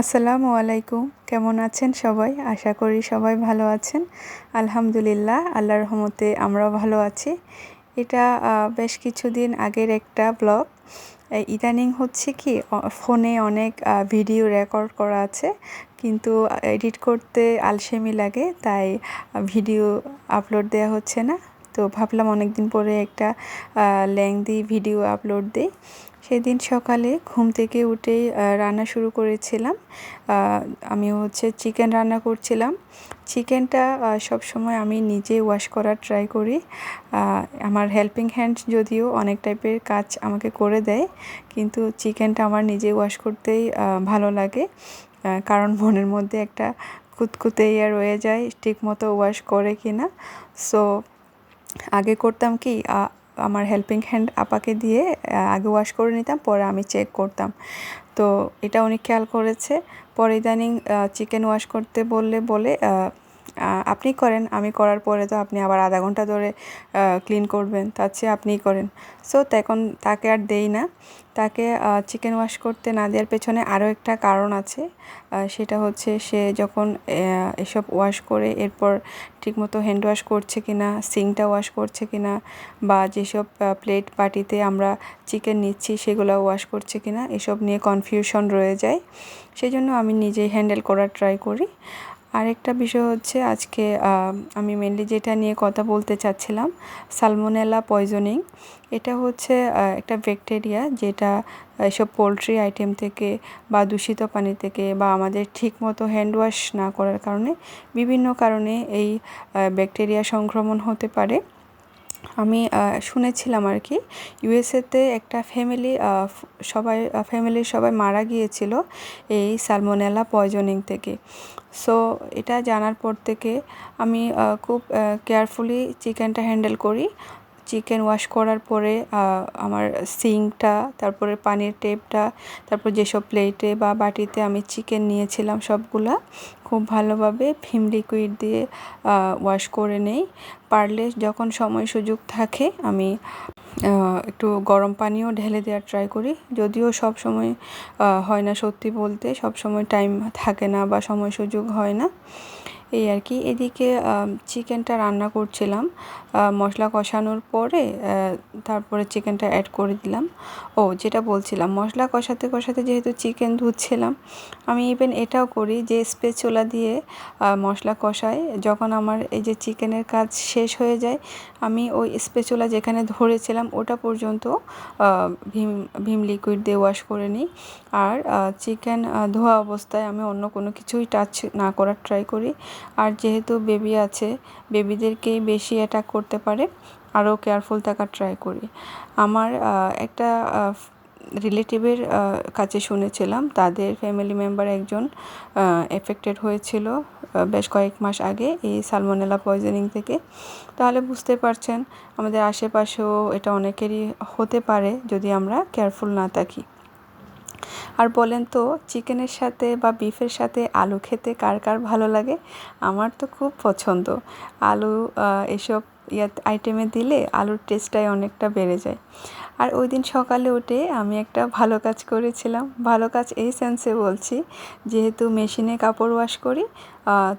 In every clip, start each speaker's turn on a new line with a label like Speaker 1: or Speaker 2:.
Speaker 1: আসসালামু আলাইকুম। কেমন আছেন সবাই? আশা করি সবাই ভালো আছেন। আলহামদুলিল্লাহ, আল্লাহর রহমতে আমরাও ভালো আছি। এটা বেশ কিছুদিন আগের একটা ব্লগ। ইদানিং হচ্ছে কি ফোনে অনেক ভিডিও রেকর্ড করা আছে। কিন্তু এডিট করতে আলসেমি লাগে, তাই ভিডিও আপলোড দেওয়া হচ্ছে না। তো ভাবলাম অনেক দিন পরে একটা লেংদি ভিডিও আপলোড দিই। সেদিন সকালে ঘুম থেকে উঠেই রান্না শুরু করেছিলাম। আমি হচ্ছে চিকেন রান্না করছিলাম। চিকেনটা সব সময় আমি নিজে ওয়াশ করার ট্রাই করি। আমার হেল্পিং হ্যান্ড যদিও অনেক টাইপের কাজ আমাকে করে দেয়, কিন্তু চিকেনটা আমার নিজে ওয়াশ করতেই ভালো লাগে। কারণ মনের মধ্যে একটা কুতকুতে ইয়ে রয়ে যায় ঠিক মতো ওয়াশ করে কি না সো আগে করতাম কি আমার হেল্পিং হ্যান্ড আপাকে দিয়ে আগে ওয়াশ করে নিতাম, পরে আমি চেক করতাম। তো এটা উনি খেয়াল করেছে। পরে ইদানিং চিকেন ওয়াশ করতে বললে বলে আপনি করেন, আমি করার পরে তো আপনি আবার আধা ঘণ্টা ধরে ক্লিন করবেন, তার চেয়ে আপনিই করেন। সো তখন তাকে আর দেই না। তাকে চিকেন ওয়াশ করতে না দেওয়ার পেছনে আরও একটা কারণ আছে। সেটা হচ্ছে সে যখন এসব ওয়াশ করে, এরপর ঠিকমতো হ্যান্ড ওয়াশ করছে কি না সিংটা ওয়াশ করছে কি না, বা যেসব প্লেট বাটিতে আমরা চিকেন নিচ্ছি সেগুলো ওয়াশ করছে কি না, এসব নিয়ে কনফিউশন রয়ে যায়। সেই জন্য আমি নিজেই হ্যান্ডেল করার ট্রাই করি। আরেকটা বিষয় হচ্ছে আজকে আমি মেনলি যেটা নিয়ে কথা বলতে চাচ্ছিলাম সালমোনেলা পয়জনিং এটা হচ্ছে একটা ব্যাকটেরিয়া যেটা এসব পোলট্রি আইটেম থেকে বা দূষিত পানি থেকে বা আমাদের ঠিকমতো হ্যান্ড ওয়াশ না করার কারণে বিভিন্ন কারণে এই ব্যাকটেরিয়া সংক্রমণ হতে পারে। আমি শুনেছিলাম আর কি ইউএসএতে একটা ফ্যামিলি সবাই ফ্যামিলির সবাই মারা গিয়েছিল এই সালমোনেলা পয়জনিং থেকে। সো এটা জানার পর থেকে আমি খুব কেয়ারফুলি চিকেনটা হ্যান্ডেল করি। চিকেন ওয়াশ করার পরে আমার সিঙ্কটা তারপরে পানির টেপটা তারপর যেসব প্লেটে বা বাটিতে আমি চিকেন নিয়েছিলাম সবগুলা, খুব ভালোভাবে ভিম লিকুইড দিয়ে ওয়াশ করে নেই। পারলে যখন সময় সুযোগ থাকে, আমি একটু গরম পানিও ঢেলে দেওয়ার ট্রাই করি। যদিও সব সময় হয় না সত্যি বলতে, সব সময় টাইম থাকে না বা সময় সুযোগ হয় না। এই আর কি। এদিকে চিকেনটা রান্না করছিলাম। মশলা কষানোর পরে তারপরে চিকেনটা অ্যাড করে দিলাম। ও, যেটা বলছিলাম, মশলা কষাতে কষাতে যেহেতু চিকেন ধুচ্ছিলাম, আমি ইভেন এটাও করি যে স্পেচোলা দিয়ে মশলা কষাই। যখন আমার এই যে চিকেনের কাজ শেষ হয়ে যায়, আমি ওই স্পেচোলা যেখানে ধরেছিলাম, ওটা পর্যন্ত ভিম ভিম লিকুইড দিয়ে ওয়াশ করে নিই। আর চিকেন ধোয়া অবস্থায় আমি অন্য কোনো কিছুই টাচ না করার ট্রাই করি। আর যেহেতু বেবি আছে বেবিদেরকেই বেশি অ্যাটাক করতে পারে, আরও কেয়ারফুল থাকার ট্রাই করি। আমার একটা রিলেটিভের কাছে শুনেছিলাম, তাদের ফ্যামিলি মেম্বার একজন এফেক্টেড হয়েছিল বেশ কয়েক মাস আগে এই সালমোনেলা পয়জনিং থেকে। তাহলে বুঝতে পারছেন, আমাদের আশেপাশেও এটা অনেকেরই হতে পারে, যদি আমরা কেয়ারফুল না থাকি। আর বলেন তো, চিকেনের সাথে বা বিফের সাথে আলু খেতে কার কার ভালো লাগে? আমার তো খুব পছন্দ। আলু এসব ইয়া আইটেমে দিলে আলুর টেস্টটাই অনেকটা বেড়ে যায়। আর ওই দিন সকালে উঠে আমি একটা ভালো কাজ করেছিলাম। ভালো কাজ এই সেন্সে বলছি, যেহেতু মেশিনে কাপড় ওয়াশ করি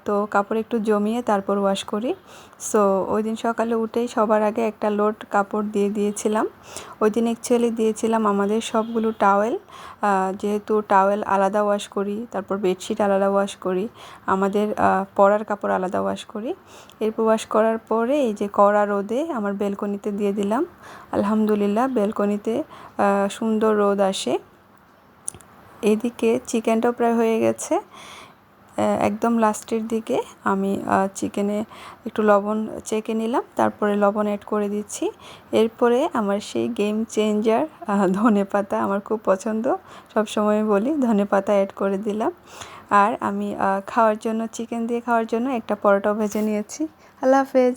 Speaker 1: তো কাপড় একটু জমিয়ে তারপর ওয়াশ করি। সো ওই দিন সকালে উঠেই সবার আগে একটা লোড কাপড় দিয়ে দিয়েছিলাম। ওই দিন অ্যাকচুয়ালি দিয়েছিলাম আমাদের সবগুলো টাওয়েল যেহেতু টাওয়েল আলাদা ওয়াশ করি, তারপর বেডশিট আলাদা ওয়াশ করি, আমাদের পরার কাপড় আলাদা ওয়াশ করি। এরপর ওয়াশ করার পরে এই যে কড়া রোদে আমার বেলকনিতে দিয়ে দিলাম। আলহামদুলিল্লাহ বেলকনিতে সুন্দর রোদ আসে। এদিকে চিকেনটাও প্রায় হয়ে গেছে। একদম লাস্টের দিকে আমি চিকেনে একটু লবণ চেকে নিলাম, তারপরে লবণ অ্যাড করে দিচ্ছি। এরপরে আমার সেই গেম চেঞ্জার ধনে পাতা আমার খুব পছন্দ। সব সময় বলি, ধনে পাতা অ্যাড করে দিলাম। আর আমি খাওয়ার জন্য চিকেন দিয়ে খাওয়ার জন্য একটা পরোটা ভেজে নিয়েছি। আল্লাহ হাফেজ।